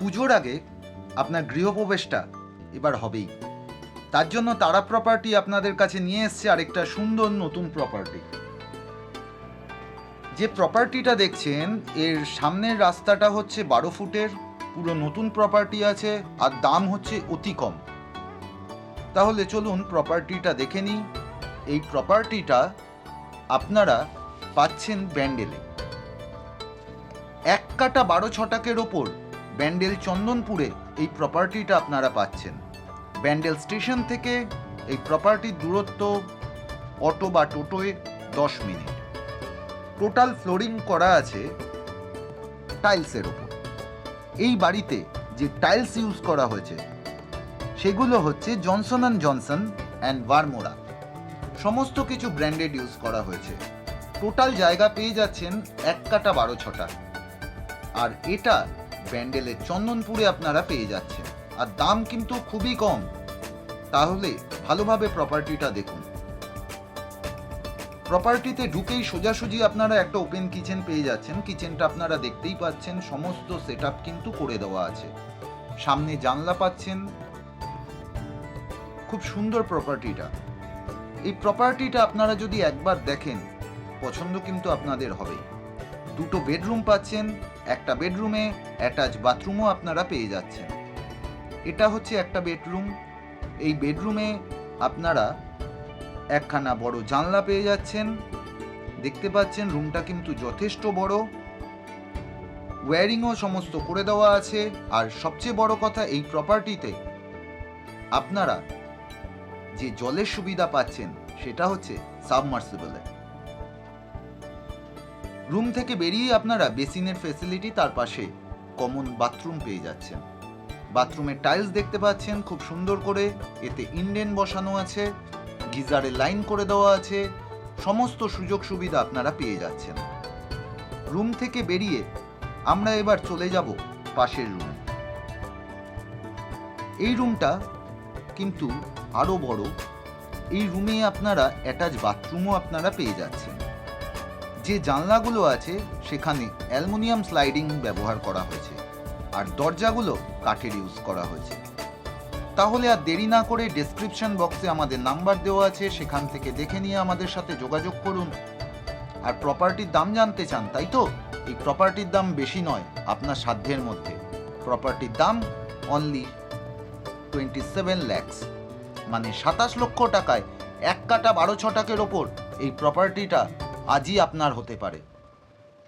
পুজোর আগে আপনার গৃহপ্রবেশটা এবার হবেই। তার জন্য তারা প্রপার্টি আপনাদের কাছে নিয়ে এসছে আরেকটা সুন্দর নতুন প্রপার্টি যে প্রপার্টিটা দেখছেন, এর সামনের রাস্তাটা হচ্ছে বারো ফুটের, পুরো নতুন প্রপার্টি আছে, আর দাম হচ্ছে অতি কম। তাহলে চলুন প্রপার্টিটা দেখে নিই। এই প্রপার্টিটা আপনারা পাচ্ছেন ব্যান্ডেলে। এক কাটা বারো ছটাকের ওপর ব্যান্ডেল চন্দনপুরে এই প্রপার্টিটা আপনারা পাচ্ছেন। ব্যান্ডেল স্টেশন থেকে এই প্রপার্টির দূরত্ব অটো বা টোটোয় দশ মিনিট। টোটাল ফ্লোরিং করা আছে টাইলসের ওপর। এই বাড়িতে যে টাইলস ইউজ করা হয়েছে, সেগুলো হচ্ছে জনসন অ্যান্ড জনসন অ্যান্ড ভারমোরা সমস্ত কিছু ব্র্যান্ডেড ইউজ করা হয়েছে। টোটাল জায়গা পেয়ে যাচ্ছেন এক কাটা বারো ছটা। আর এটা ব্যান্ডেলের চন্দনপুরে আপনারা পেয়ে যাচ্ছেন। আর দাম কিন্তু খুবই কম। তাহলে ভালোভাবে প্রপার্টিটা দেখুন। প্রপার্টিতে ঢুকেই সোজাসুজি আপনারা একটা ওপেন কিচেন পেয়ে যাচ্ছেন। কিচেনটা আপনারা দেখতেই পাচ্ছেন, সমস্ত সেট কিন্তু করে দেওয়া আছে। সামনে জানলা পাচ্ছেন। খুব সুন্দর প্রপার্টিটা এই প্রপার্টিটা আপনারা যদি একবার দেখেন, পছন্দ কিন্তু আপনাদের হবেই। দুটো বেডরুম পাচ্ছেন একটা বেডরুমে অ্যাটাচ বাথরুমও আপনারা পেয়ে যাচ্ছেন। এটা হচ্ছে একটা বেডরুম। এই বেডরুমে আপনারা একখানা বড় জানলা পেয়ে যাচ্ছেন। দেখতে পাচ্ছেন রুমটা কিন্তু যথেষ্ট বড়। ওয়্যারিংও সমস্ত করে দেওয়া আছে। আর সবচেয়ে বড় কথা, এই প্রপার্টিতে আপনারা যে জলের সুবিধা পাচ্ছেন, সেটা হচ্ছে সাবমার্সিবলে। রুম থেকে বেরিয়ে আপনারা বেসিনের ফেসিলিটি তার পাশে কমন বাথরুম পেয়ে যাচ্ছেন। বাথরুমের টাইলস দেখতে পাচ্ছেন খুব সুন্দর করে, এতে ইন্ডেন বসানো আছে, গিজারে লাইন করে দেওয়া আছে, সমস্ত সুযোগ সুবিধা আপনারা পেয়ে যাচ্ছেন। রুম থেকে বেরিয়ে আমরা এবার চলে যাব পাশের রুমে। এই রুমটা কিন্তু আরও বড়, এই রুমে আপনারা অ্যাটাচ বাথরুমও আপনারা পেয়ে যাচ্ছেন। যে জানলাগুলো আছে, সেখানে অ্যালুমিনিয়াম স্লাইডিং ব্যবহার করা হয়েছে আর দরজাগুলো কাঠের ইউজ করা হয়েছে। তাহলে আর দেরি না করে ডেসক্রিপশন বক্সে আমাদের নাম্বার দেওয়া আছে, সেখান থেকে দেখে নিয়ে আমাদের সাথে যোগাযোগ করুন। আর প্রপার্টির দাম জানতে চান, তাই তো? এই প্রপার্টির দাম বেশি নয়, আপনার সাধ্যের মধ্যে। প্রপার্টির দাম অনলি টোয়েন্টি সেভেন ল্যাক্স মানে সাতাশ লক্ষ টাকায় এক কাটা বারো ছটাকের ওপর। এই প্রপার্টিটা আজই আপনার হতে পারে।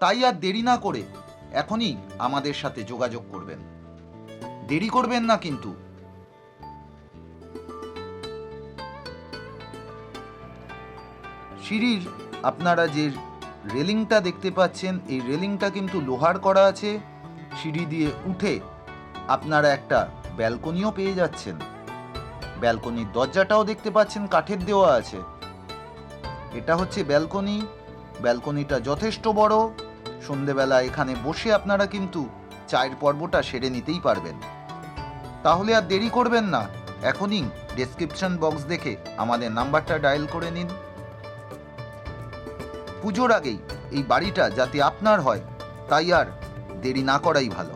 তাই আর দেরি না করে এখনই আমাদের সাথে যোগাযোগ করবেন। দেরি করবেন না কিন্তু। সিঁড়ির আপনারা যে রেলিংটা দেখতে পাচ্ছেন, এই রেলিংটা কিন্তু লোহার করা আছে। সিঁড়ি দিয়ে উঠে আপনারা একটা ব্যালকনিও পেয়ে যাচ্ছেন। ব্যালকনির দরজাটাও দেখতে পাচ্ছেন, কাঠের দেওয়া আছে। এটা হচ্ছে ব্যালকনি। ব্যালকনিটা যথেষ্ট বড়। সন্ধেবেলা এখানে বসে আপনারা কিন্তু চায়ের পর্বটা সেরে নিতেই পারবেন। তাহলে আর দেরি করবেন না। এখনই ডেসক্রিপশন বক্স দেখে আমাদের নাম্বারটা ডায়াল করে নিন। পুজোর আগেই এই বাড়িটা যাতে আপনার হয়, তাই আর দেরি না করাই ভালো।